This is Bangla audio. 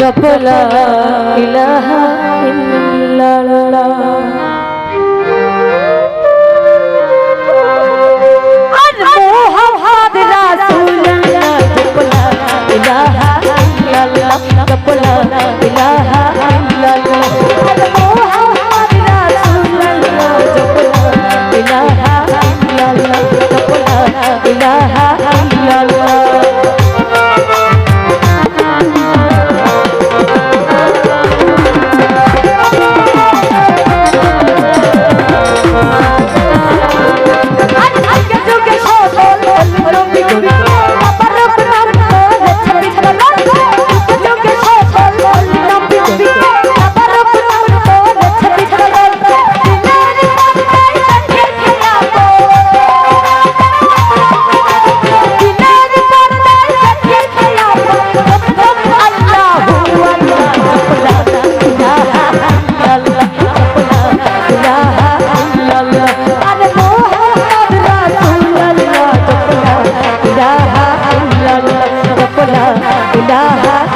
জপলা ইলাহা ইল্লাল্লাহ। লা